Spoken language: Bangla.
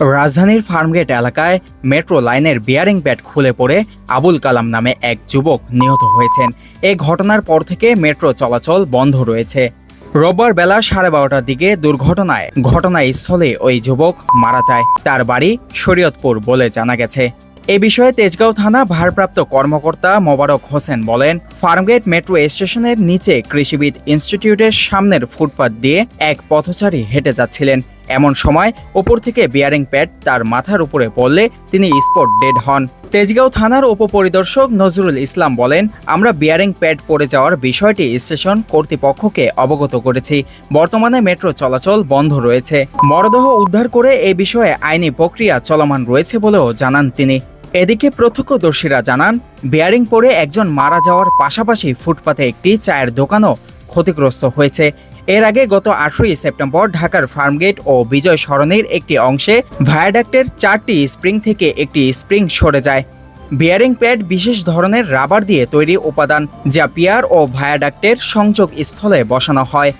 রাজধানীর ফার্মগেট এলাকায় মেট্রো লাইনের বিয়ারিং প্যাড খুলে পড়ে আবুল কালাম নামে এক যুবক নিহত হয়েছেন। এ ঘটনার পর থেকে মেট্রো চলাচল বন্ধ রয়েছে। রোববার বেলা সাড়ে বারোটার দিকে দুর্ঘটনায় ঘটনাস্থলে ওই যুবক মারা যায়। তার বাড়ি শরীয়তপুর বলে জানা গেছে। এ বিষয়ে তেজগাঁও থানা ভারপ্রাপ্ত কর্মকর্তা মোবারক হোসেন বলেন, ফার্মগেট মেট্রো স্টেশনের নিচে কৃষিবিদ ইনস্টিটিউটের সামনের ফুটপাত দিয়ে এক পথচারী হেঁটে যাচ্ছিলেন। এমন সময় ওপর থেকে বিয়ারিং প্যাড তার মাথার উপরে পড়লে তিনি স্পট ডেড হন। তেজগাঁও থানার উপপরিদর্শক নজরুল ইসলাম বলেন, আমরা বিয়ারিং প্যাড পড়ে যাওয়ার বিষয়টি স্টেশন কর্তৃপক্ষকে অবগত করেছি। বর্তমানে মেট্রো চলাচল বন্ধ রয়েছে। মরদেহ উদ্ধার করে এ বিষয়ে আইনি প্রক্রিয়া চলমান রয়েছে বলেও জানান তিনি। এদিকে প্রত্যক্ষদর্শীরা জানান বিয়ারিং পরে একজন মারা যাওয়ার পাশাপাশি ফুটপাতে একটি চায়ের দোকানও ক্ষতিগ্রস্ত হয়েছে। এর আগে গত আঠেরোই সেপ্টেম্বর ঢাকার ফার্মগেট ও বিজয় সরণির একটি অংশে ভায়াডাক্টের চারটি স্প্রিং থেকে একটি স্প্রিং সরে যায়। বিয়ারিং প্যাড বিশেষ ধরনের রাবার দিয়ে তৈরি উপাদান, যা পিয়ার ও ভায়াডাক্টের সংযোগ স্থলে বসানো হয়।